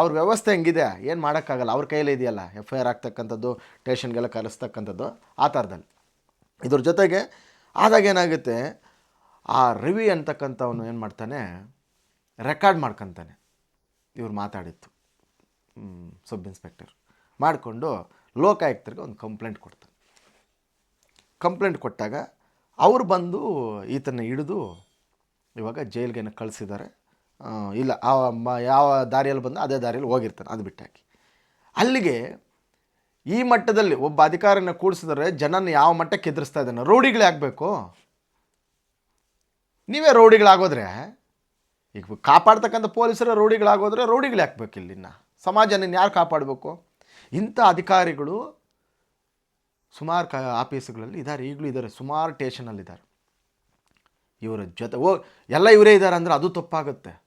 ಅವ್ರ ವ್ಯವಸ್ಥೆ ಹೆಂಗಿದೆ? ಏನು ಮಾಡೋಕ್ಕಾಗಲ್ಲ. ಅವ್ರ ಕೈಯಲ್ಲಿ ಇದೆಯಲ್ಲ. ಎಫ್ ಐ ಆರ್ ಆಗ್ತಕ್ಕಂಥದ್ದು ಟೇಷನ್ಗೆಲ್ಲ ಕರೆಸ್ತಕ್ಕಂಥದ್ದು ಆ ಥರದಲ್ಲಿ. ಇದ್ರ ಜೊತೆಗೆ ಆದಾಗ ಏನಾಗುತ್ತೆ? ಆ ರವಿ ಅಂತಕ್ಕಂಥವನು ಏನು ಮಾಡ್ತಾನೆ? ರೆಕಾರ್ಡ್ ಮಾಡ್ಕೊತಾನೆ. ಇವ್ರು ಮಾತಾಡಿತ್ತು ಸಬ್ ಇನ್ಸ್ಪೆಕ್ಟರ್ ಮಾಡಿಕೊಂಡು ಲೋಕಾಯುಕ್ತರಿಗೆ ಒಂದು ಕಂಪ್ಲೇಂಟ್ ಕೊಡ್ತಾನೆ. ಕಂಪ್ಲೇಂಟ್ ಕೊಟ್ಟಾಗ ಅವ್ರು ಬಂದು ಈತನ ಹಿಡಿದು ಇವಾಗ ಜೈಲ್ಗೆ ಕಳಿಸಿದ್ದಾರೆ. ಇಲ್ಲ, ಆ ಮ- ಯಾವ ದಾರಿಯಲ್ಲಿ ಬಂದ ಅದೇ ದಾರಿಯಲ್ಲಿ ಹೋಗಿರ್ತಾನೆ, ಅದು ಬಿಟ್ಟಾಕಿ ಅಲ್ಲಿಗೆ ಈ ಮಟ್ಟದಲ್ಲಿ ಒಬ್ಬ ಅಧಿಕಾರಿನ ಕೂಡಿಸಿದ್ರೆ ಜನನ ಯಾವ ಮಟ್ಟಕ್ಕೆ ಎದುರಿಸ್ತಾ ಇದ್ದಾನೆ? ರೌಡಿಗಳಾಗಬೇಕು ನೀವೇ ರೌಡಿಗಳಾಗೋದ್ರೆ, ಈಗ ಕಾಪಾಡ್ತಕ್ಕಂಥ ಪೊಲೀಸರ ರೌಡಿಗಳಾಗೋದ್ರೆ ರೌಡಿಗಳೇ ಹಾಕ್ಬೇಕು ಇಲ್ಲಿನ್ನ. ಸಮಾಜನ ಯಾರು ಕಾಪಾಡಬೇಕು? ಇಂಥ ಅಧಿಕಾರಿಗಳು ಸುಮಾರು ಕ, ಆಫೀಸ್ಗಳಲ್ಲಿ ಇದ್ದಾರೆ ಈಗಲೂ ಇದ್ದಾರೆ ಸುಮಾರು ಟೇಷನಲ್ಲಿದ್ದಾರೆ ಇವರ ಜೊತೆ ಓ, ಎಲ್ಲ ಇವರೇ ಇದ್ದಾರೆ ಅಂದರೆ ಅದು ತಪ್ಪಾಗುತ್ತೆ.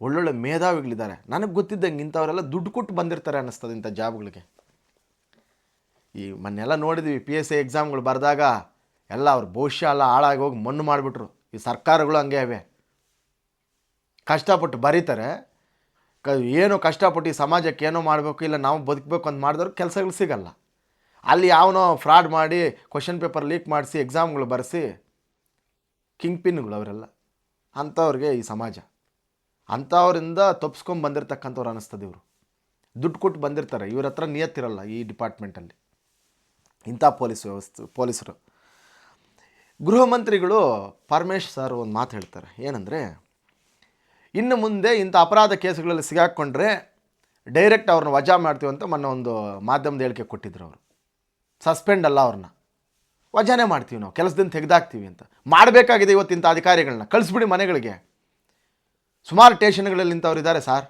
ಒಳ್ಳೊಳ್ಳೆ ಮೇಧಾವಿಗಳಿದ್ದಾರೆ. ನನಗೆ ಗೊತ್ತಿದ್ದಂಗೆ ಇಂಥವರೆಲ್ಲ ದುಡ್ಡು ಕೊಟ್ಟು ಬಂದಿರ್ತಾರೆ ಅನ್ನಿಸ್ತದೆ ಇಂಥ ಜಾಬ್ಗಳಿಗೆ. ಈ ಮೊನ್ನೆಲ್ಲ ನೋಡಿದ್ವಿ ಪಿ ಎಸ್ ಸಿ ಎಕ್ಸಾಮ್ಗಳು ಬರೆದಾಗ ಎಲ್ಲ ಅವ್ರ ಭವಿಷ್ಯ ಎಲ್ಲ ಹಾಳಾಗಿ ಹೋಗಿ ಮಣ್ಣು ಮಾಡಿಬಿಟ್ರು. ಈ ಸರ್ಕಾರಗಳು ಹಂಗೆ ಅವೆ ಕಷ್ಟಪಟ್ಟು ಬರೀತಾರೆ. ಕ, ಏನೋ ಕಷ್ಟಪಟ್ಟು ಈ ಸಮಾಜಕ್ಕೆ ಏನೋ ಮಾಡಬೇಕು, ಇಲ್ಲ ನಾವು ಬದುಕಬೇಕು ಅಂತ ಮಾಡಿದವ್ರು ಕೆಲಸಗಳು ಸಿಗಲ್ಲ. ಅಲ್ಲಿ ಯಾವನೋ ಫ್ರಾಡ್ ಮಾಡಿ ಕ್ವಶನ್ ಪೇಪರ್ ಲೀಕ್ ಮಾಡಿಸಿ ಎಕ್ಸಾಮ್ಗಳು ಬರೆಸಿ, ಕಿಂಗ್ ಪಿನ್ಗಳು ಅವರೆಲ್ಲ. ಅಂಥವ್ರಿಗೆ ಈ ಸಮಾಜ. ಅಂಥವ್ರಿಂದ ತಪ್ಪಿಸ್ಕೊಂಡು ಬಂದಿರತಕ್ಕಂಥವ್ರು ಅನ್ನಿಸ್ತದೆ ಇವರು. ದುಡ್ಡು ಕೊಟ್ಟು ಬಂದಿರ್ತಾರೆ. ಇವ್ರ ಹತ್ರ ನಿಯತ್ತಿರಲ್ಲ ಈ ಡಿಪಾರ್ಟ್ಮೆಂಟಲ್ಲಿ. ಇಂಥ ಪೊಲೀಸ್ ವ್ಯವಸ್ಥೆ, ಪೊಲೀಸರು. ಗೃಹ ಮಂತ್ರಿಗಳು ಪರಮೇಶ್ ಸರ್ ಒಂದು ಮಾತು ಹೇಳ್ತಾರೆ. ಏನಂದರೆ, ಇನ್ನು ಮುಂದೆ ಇಂಥ ಅಪರಾಧ ಕೇಸುಗಳಲ್ಲಿ ಸಿಗಾಕ್ಕೊಂಡ್ರೆ ಡೈರೆಕ್ಟ್ ಅವ್ರನ್ನ ವಜಾ ಮಾಡ್ತೀವಿ ಅಂತ ಮೊನ್ನೆ ಒಂದು ಮಾಧ್ಯಮದ ಹೇಳಿಕೆ ಕೊಟ್ಟಿದ್ರು ಅವರು. ಸಸ್ಪೆಂಡ್ ಅಲ್ಲ ಅವ್ರನ್ನ ವಜಾನೇ ಮಾಡ್ತೀವಿ ನಾವು. ಕೆಲಸದಿಂದ ತೆಗೆದಾಕ್ತೀವಿ ಅಂತ. ಮಾಡಬೇಕಾಗಿದೆ ಇವತ್ತಿಂಥ ಅಧಿಕಾರಿಗಳನ್ನ ಕಳಿಸ್ಬಿಡಿ ಮನೆಗಳಿಗೆ. ಸುಮಾರು ಟೇಷನ್ಗಳಲ್ಲಿ ಇಂಥವ್ರು ಇದ್ದಾರೆ ಸಾರ್.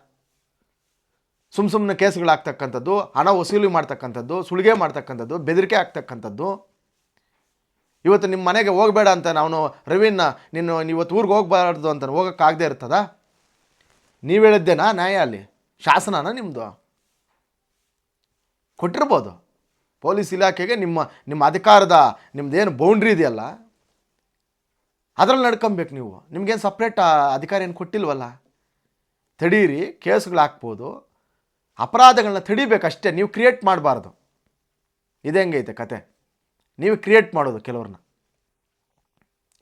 ಸುಮ್ಮ ಸುಮ್ಮನೆ ಕೇಸ್ಗಳಾಗ್ತಕ್ಕಂಥದ್ದು ಹಣ ವಸೂಲಿ ಮಾಡ್ತಕ್ಕಂಥದ್ದು ಸುಳಿಗೆ ಮಾಡ್ತಕ್ಕಂಥದ್ದು, ಬೆದರಿಕೆ ಆಗ್ತಕ್ಕಂಥದ್ದು. ಇವತ್ತು ನಿಮ್ಮ ಮನೆಗೆ ಹೋಗಬೇಡ ಅಂತ ನಾನು ರವೀನ್ನ ನೀನು ಇವತ್ತು ಊರಿಗೆ ಹೋಗಬಾರ್ದು ಅಂತ ಹೋಗೋಕ್ಕಾಗದೇ ಇರ್ತದ? ನೀವು ಹೇಳಿದ್ದೇನಾ ನ್ಯಾಯ ಅಲ್ಲಿ ಶಾಸನನ ನಿಮ್ಮದು ಕೊಟ್ಟಿರ್ಬೋದು. ಪೊಲೀಸ್ ಇಲಾಖೆಗೆ ನಿಮ್ಮ ನಿಮ್ಮ ಅಧಿಕಾರದ ನಿಮ್ಮದೇನು ಬೌಂಡ್ರಿ ಇದೆಯಲ್ಲ? ಅದರಲ್ಲಿ ನಡ್ಕೊಬೇಕು ನೀವು. ನಿಮ್ಗೇನು ಸಪ್ರೇಟ್ ಅಧಿಕಾರ ಏನು ಕೊಟ್ಟಿಲ್ವಲ್ಲ? ತಡೀರಿ, ಕೇಸ್ಗಳು ಹಾಕ್ಬೋದು. ಅಪರಾಧಗಳನ್ನ ತಡಿಬೇಕಷ್ಟೇ. ನೀವು ಕ್ರಿಯೇಟ್ ಮಾಡಬಾರ್ದು. ಇದು ಹೆಂಗೈತೆ ಕತೆ? ನೀವು ಕ್ರಿಯೇಟ್ ಮಾಡೋದು ಕೆಲವ್ರನ್ನ.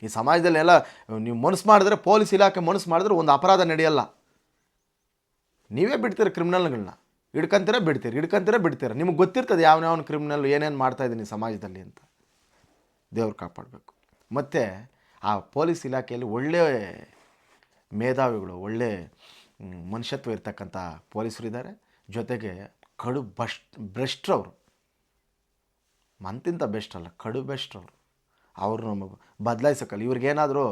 ಈ ಸಮಾಜದಲ್ಲಿ ಎಲ್ಲ ನೀವು ಮನಸ್ಸು ಮಾಡಿದ್ರೆ, ಪೊಲೀಸ್ ಇಲಾಖೆ ಮನಸ್ಸು ಮಾಡಿದ್ರೆ ಒಂದು ಅಪರಾಧ ನಡೆಯಲ್ಲ. ನೀವೇ ಬಿಡ್ತೀರ ಕ್ರಿಮಿನಲ್ಗಳನ್ನ ಹಿಡ್ಕೊಂತೀರ ಬಿಡ್ತೀರಿ, ಹಿಡ್ಕೊಂತೀರ ಬಿಡ್ತೀರ. ನಿಮ್ಗೆ ಗೊತ್ತಿರ್ತದೆ ಯಾವ ಕ್ರಿಮಿನಲ್ ಏನೇನು ಮಾಡ್ತಾ ಇದ್ದೀನಿ ಸಮಾಜದಲ್ಲಿ ಅಂತ. ದೇವ್ರು ಕಾಪಾಡಬೇಕು. ಮತ್ತು ಆ ಪೊಲೀಸ್ ಇಲಾಖೆಯಲ್ಲಿ ಒಳ್ಳೆ ಮೇಧಾವಿಗಳು, ಒಳ್ಳೆ ಮನುಷ್ಯತ್ವ ಇರ್ತಕ್ಕಂಥ ಪೊಲೀಸರು ಇದ್ದಾರೆ ಜೊತೆಗೆ ಕಡು ಬಷ್ಟ್ ಭ್ರಷ್ಟರು ಅವರು ಮಂತಿಂತ ಬೆಸ್ಟ್ ಅಲ್ಲ, ಕಡು ಬೆಸ್ಟ್ ಅವರು ಅವರು ನಮಗೆ ಬದಲಾಯಿಸೋಕ್ಕಲ್ಲ ಇವ್ರಿಗೇನಾದರೂ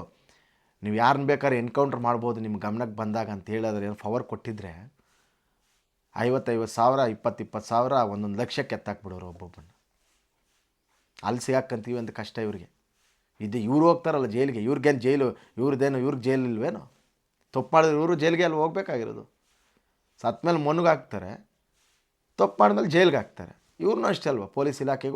ನೀವು ಯಾರನ್ನ ಬೇಕಾದ್ರೆ ಎನ್ಕೌಂಟ್ರ್ ಮಾಡ್ಬೋದು ನಿಮ್ಮ ಗಮನಕ್ಕೆ ಬಂದಾಗ ಅಂತ ಹೇಳಿದ್ರೆ ಏನು ಪವರ್ ಕೊಟ್ಟಿದ್ರೆ ಐವತ್ತೈವತ್ತು ಸಾವಿರ ಇಪ್ಪತ್ತು ಇಪ್ಪತ್ತು ಸಾವಿರ, ಒಂದೊಂದು ಲಕ್ಷಕ್ಕೆ ಎತ್ತಾಕ್ಬಿಡೋರು ಒಬ್ಬೊಬ್ಬನ ಅಲ್ಲಿ ಸಿಗಾಕಂತೀವಿ ಅಂತ ಕಷ್ಟ ಇವ್ರಿಗೆ. ಇದು ಇವ್ರು ಹೋಗ್ತಾರಲ್ಲ ಜೈಲಿಗೆ ಇವ್ರಿಗೇನು ಜೈಲು ಇವ್ರದ್ದೇನು ಇವ್ರಿಗೆ ಜೈಲಿಲ್ವೇನೋ? ತಪ್ಪು ಮಾಡಿದ್ರೆ ಇವರು ಜೈಲಿಗೆ ಅಲ್ಲಿ ಹೋಗ್ಬೇಕಾಗಿರೋದು. ಸತ್ಮೇಲೆ ಮೇಲೆ ಹಾಕ್ತಾರೆ ತಪ್ಪು ಮಾಡಿದ್ಮೇಲೆ ಜೈಲಿಗೆ ಹಾಕ್ತಾರೆ. ಇವ್ರನ್ನೂ ಅಷ್ಟೇ ಅಲ್ವಾ? ಪೊಲೀಸ್ ಇಲಾಖೆಗೂ